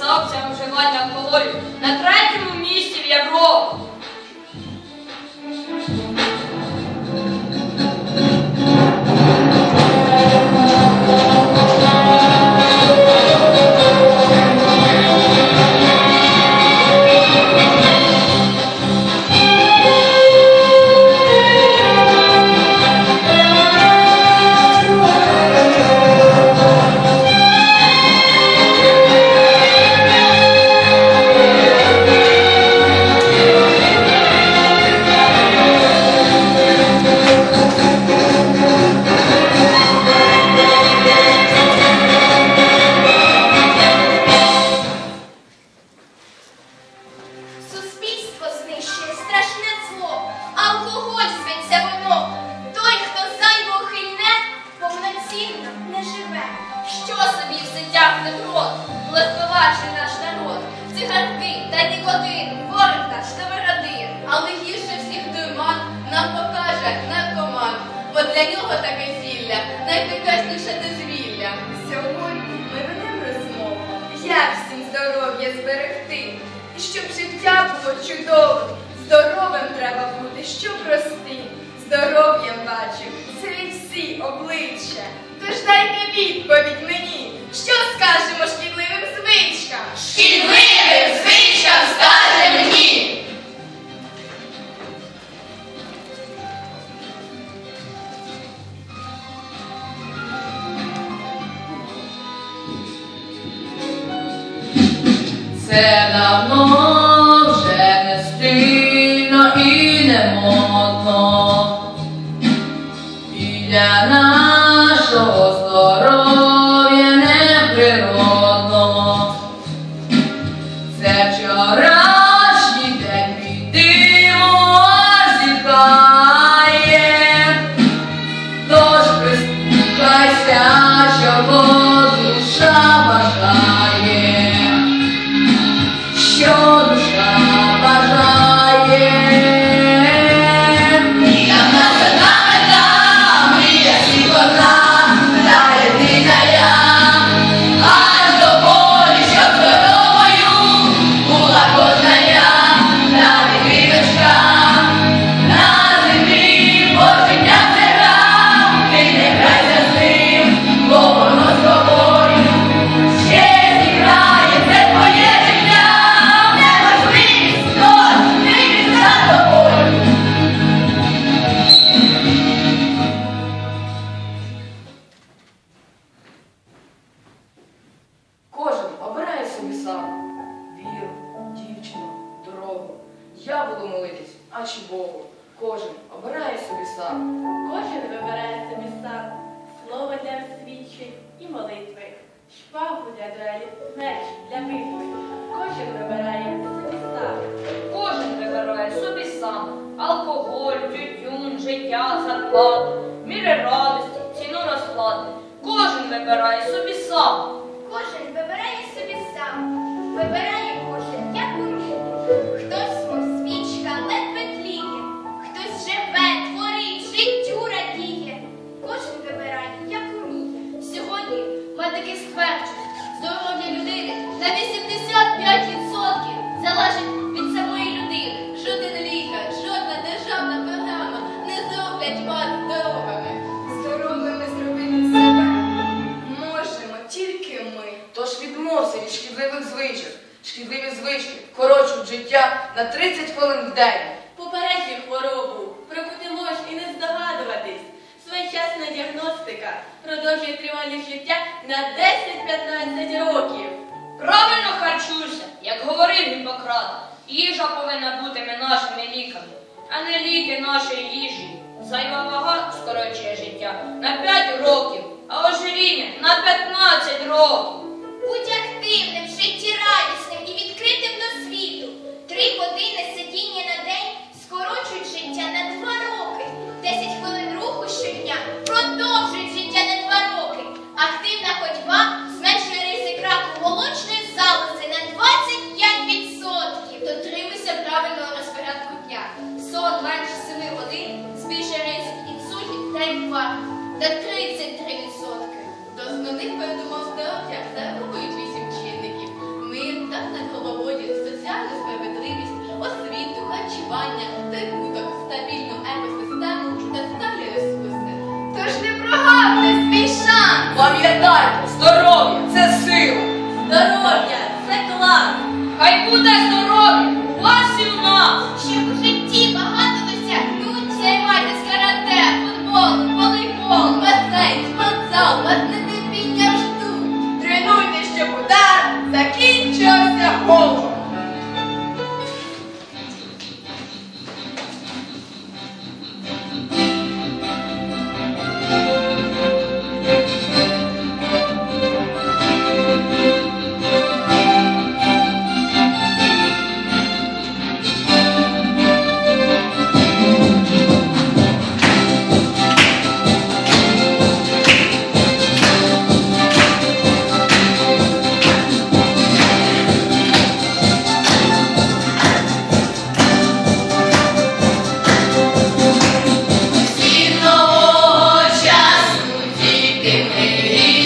за вживання алкоголю нікотин, ворог наш та вирадир. Але гірше всіх дурман нам покаже наркоман, бо для нього таке зілля найпрекрасніше дозвілля. Сьогодні ми ведемо розмову, як всім здоров'я зберегти. І щоб життя було чудовим, здоровим треба бути, щоб рости. Здоров'ям бачив, це всі обличчя. Тож дайте відповідь мені, що скажемо шкідливим звичкам? Шкідливим звичкам молитись, а чи Богу. Кожен обирає собі сам. Кожен вибирає собі сам слово для свідчень і молитви, шпагу для дуелі, меч для битви. Кожен вибирає собі сам. Кожен вибирає собі сам алкоголь, тютюн, життя, зарплату, міри радості, ціну розплати. Кожен вибирає собі сам. Кожен вибирає собі сам, вибирає зроблять вас здоровими. Здоровими зробити себе можемо тільки ми. Тож відмовся від шкідливих звичок. Шкідливі звички корочують життя на 30 хвилин в день. Попереджуй хворобу, пробути мож і не здогадуватись. Своєчасна діагностика продовжує тривалість життя на 10-15 років. Правильно харчуйся, як говорив Гіппократ. Їжа повинна бути нашими ліками, а не ліки нашої їжі. На 5 років, а ожиріння на 15 років. Найва на 33%. До основних передумов здоров'я зарахують вісім чинників. Мир, дах над головою, соціальну справедливість, освіту, харчування, прибуток, стабільну екосистему та сталі ресурси. Тож не прогавте свій шанс! Пам'ятайте, здоров'я це сила! Здоров'я це клас! Хай буде здоров'я! у вас і Give